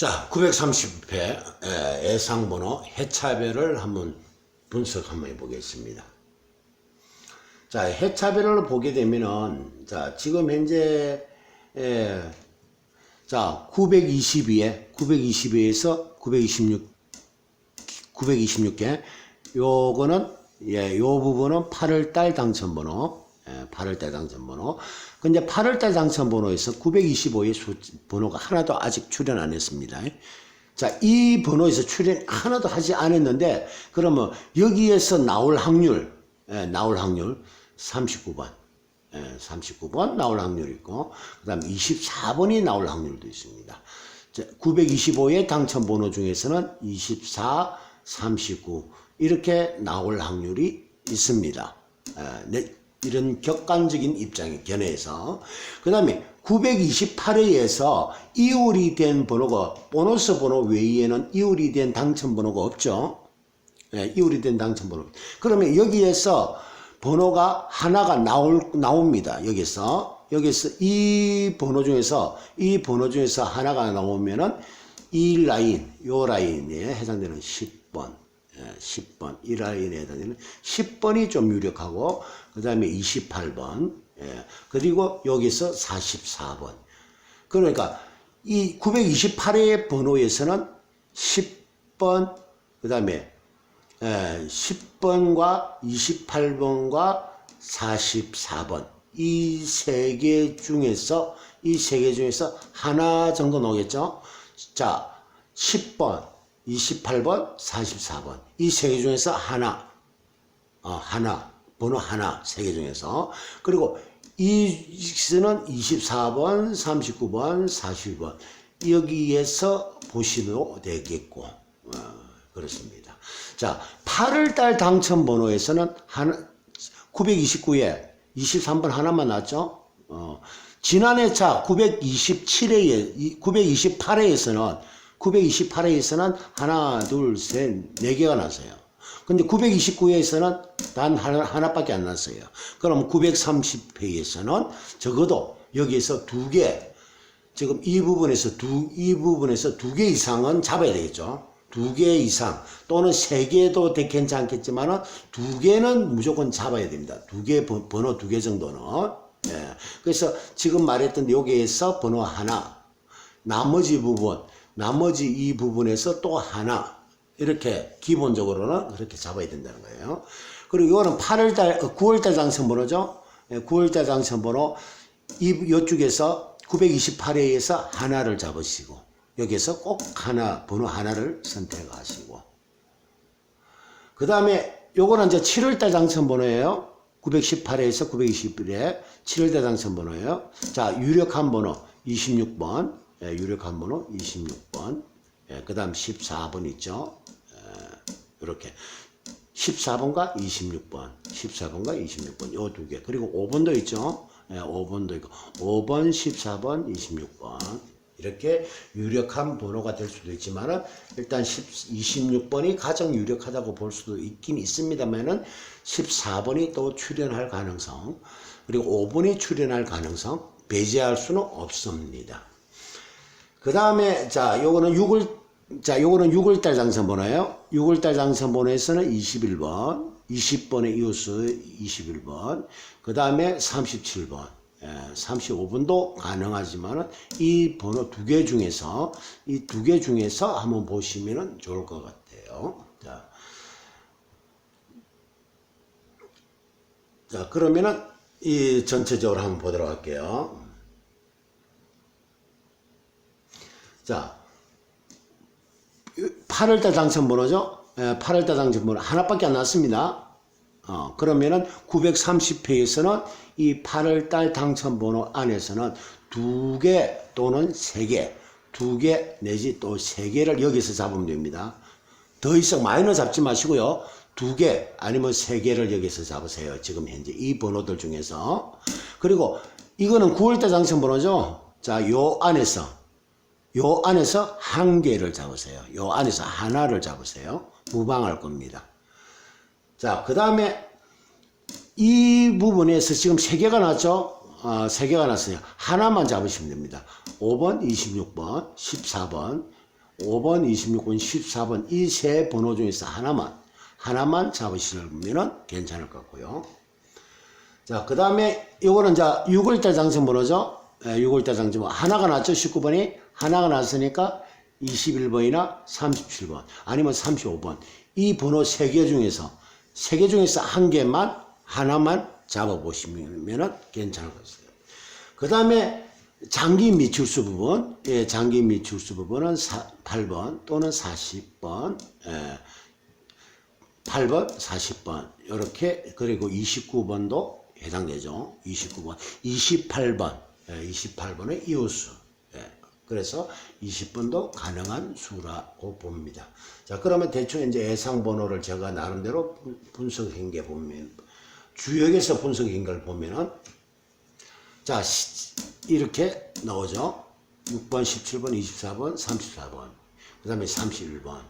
자, 930회 예상번호 해차별을 한번 분석 한번 해보겠습니다. 자, 해차별을 보게 되면은, 자, 지금 현재, 에, 자, 922에, 922에서 926, 926개, 요거는, 예, 요 부분은 8월달 당첨번호, 예, 8월달 당첨번호. 근데 8월달 당첨번호에서 925의 수, 번호가 하나도 아직 출연 안 했습니다. 자, 이 번호에서 출연 하나도 하지 않았는데, 그러면 여기에서 나올 확률, 예, 나올 확률 39번. 예, 39번 나올 확률이 있고, 그 다음 24번이 나올 확률도 있습니다. 925의 당첨 번호 중에서는 24, 39, 이렇게 나올 확률이 있습니다. 예, 네, 이런 객관적인 입장의 견해에서. 그 다음에 928회에서 이율이 된 번호가, 보너스 번호 외에는 이율이 된 당첨 번호가 없죠. 예, 이율이 된 당첨 번호. 그러면 여기에서 번호가 하나가 나올, 나옵니다. 여기서. 여기서 이 번호 중에서, 이 번호 중에서 하나가 나오면은 이 라인, 요 라인에 해당되는 10번, 예, 10번, 이 라인에 해당되는 10번이 좀 유력하고, 그 다음에 28번, 예, 그리고 여기서 44번. 그러니까 이 928의 번호에서는 10번, 그 다음에 예, 10번과 28번과 44번 이 세 개 중에서 이 세 개 중에서 하나 정도 나오겠죠? 자, 10번, 28번, 44번. 이 세 개 중에서 하나. 어, 하나. 번호 하나. 세 개 중에서. 그리고 이는 24번, 39번, 42번. 여기에서 보시도 되겠고. 어, 그렇습니다. 자, 8월달 당첨 번호에서는 한 929에 23번 하나만 났죠. 어, 지난해 차 927회에 928회에서는 928회에서는 하나, 둘, 셋, 네 개가 났어요. 근데 929회에서는 단 하나, 하나밖에 안 났어요. 그럼 930회에서는 적어도 여기에서 두 개, 지금 이 부분에서 두, 이 부분에서 두 개 이상은 잡아야 되겠죠. 두 개 이상 또는 세 개도 되- 괜찮겠지만은 두 개는 무조건 잡아야 됩니다. 두 개 번호 두 개 정도는. 예. 그래서 지금 말했던 여기에서 번호 하나, 나머지 부분, 나머지 이 부분에서 또 하나 이렇게 기본적으로는 그렇게 잡아야 된다는 거예요. 그리고 이거는 8월달, 9월달 당첨번호죠. 9월달 당첨번호 이 이쪽에서 928회에서 하나를 잡으시고 여기서 꼭 하나 번호 하나를 선택하시고 그 다음에 요거는 이제 7월달 당첨번호예요. 918회에서 921회 7월달 당첨번호예요. 자 유력한 번호 26번 예, 유력한 번호 26번. 예, 그 다음 14번 있죠. 예, 이렇게. 14번과 26번. 14번과 26번. 요 두 개. 그리고 5번도 있죠. 예, 5번도 있고. 5번 14번 26번. 이렇게 유력한 번호가 될 수도 있지만은 일단 10, 26번이 가장 유력하다고 볼 수도 있긴 있습니다만은 14번이 또 출연할 가능성 그리고 5번이 출연할 가능성 배제할 수는 없습니다. 그 다음에 자 요거는 6월 자 요거는 6월달 당선번호예요. 6월달 당선번호에서는 21번, 20번의 이웃수 21번, 그 다음에 37번. 예, 35분도 가능하지만은 이 번호 두 개 중에서 이 두 개 중에서 한번 보시면은 좋을 것 같아요. 자, 자 그러면은 이 전체적으로 한번 보도록 할게요. 자, 8월달 당첨 번호죠? 예, 8월달 당첨 번호 하나밖에 안 났습니다. 어, 그러면은 930회에서는 이 8월달 당첨 번호 안에서는 두 개 또는 세 개, 두 개 내지 또 세 개를 여기서 잡으면 됩니다. 더 이상 마이너 잡지 마시고요. 두 개 아니면 세 개를 여기서 잡으세요. 지금 현재 이 번호들 중에서. 그리고 이거는 9월달 당첨 번호죠. 자, 요 안에서 요 안에서 한 개를 잡으세요. 요 안에서 하나를 잡으세요. 무방할 겁니다. 자, 그 다음에 이 부분에서 지금 세 개가 났죠? 어, 세 개가 났어요. 하나만 잡으시면 됩니다. 5번, 26번, 14번, 5번, 26번, 14번 이 세 번호 중에서 하나만 하나만 잡으시면 괜찮을 것 같고요. 자, 그 다음에 요거는 자 6월달 당첨 번호죠. 예, 6월달 당첨번호 하나가 났죠. 19번이 하나가 났으니까 21번이나 37번 아니면 35번 이 번호 세개 중에서 세개 중에서 한 개만 하나만 잡아보시면 괜찮을 것 같아요. 그 다음에 장기 미출수 부분, 예, 장기 미출수 부분은 사, 8번 또는 40번, 예, 8번, 40번 이렇게 그리고 29번도 해당되죠. 29번, 28번, 예, 28번의 이웃수. 예, 그래서 20번도 가능한 수라고 봅니다. 자, 그러면 대충 이제 예상 번호를 제가 나름대로 분- 분석한 게 보면 주역에서 분석한 걸 보면은 자, 시- 이렇게 나오죠. 6번, 17번, 24번, 34번, 그 다음에 31번.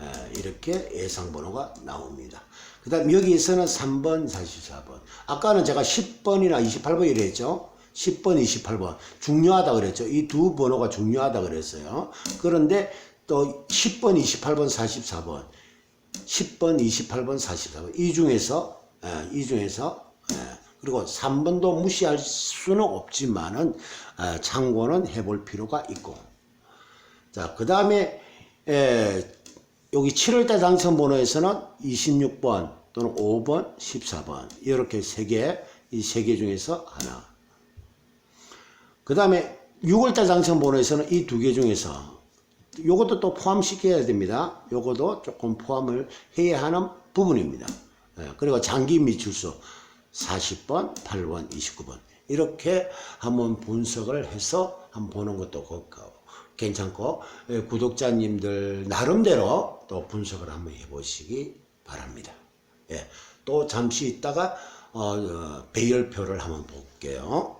에, 이렇게 예상 번호가 나옵니다. 그 다음 여기에서는 3번, 44번. 아까는 제가 10번이나 28번 이랬죠. 10번, 28번. 중요하다 그랬죠. 이 두 번호가 중요하다 그랬어요. 그런데 또 10번, 28번, 44번. 10번, 28번, 44번. 이 중에서, 에, 이 중에서, 에, 그리고 3번도 무시할 수는 없지만은, 에, 참고는 해볼 필요가 있고. 자, 그 다음에, 여기 7월달 당첨 번호에서는 26번 또는 5번, 14번. 이렇게 세 개, 이 세 개 중에서 하나. 그 다음에 6월달 당첨 번호에서는 이 두 개 중에서 요것도 또 포함시켜야 됩니다. 요것도 조금 포함을 해야 하는 부분입니다. 예, 그리고 장기 미출수 40번, 8번, 29번 이렇게 한번 분석을 해서 한번 보는 것도 그- 괜찮고 예, 구독자님들 나름대로 또 분석을 한번 해보시기 바랍니다. 예, 또 잠시 있다가 어, 어, 배열표를 한번 볼게요.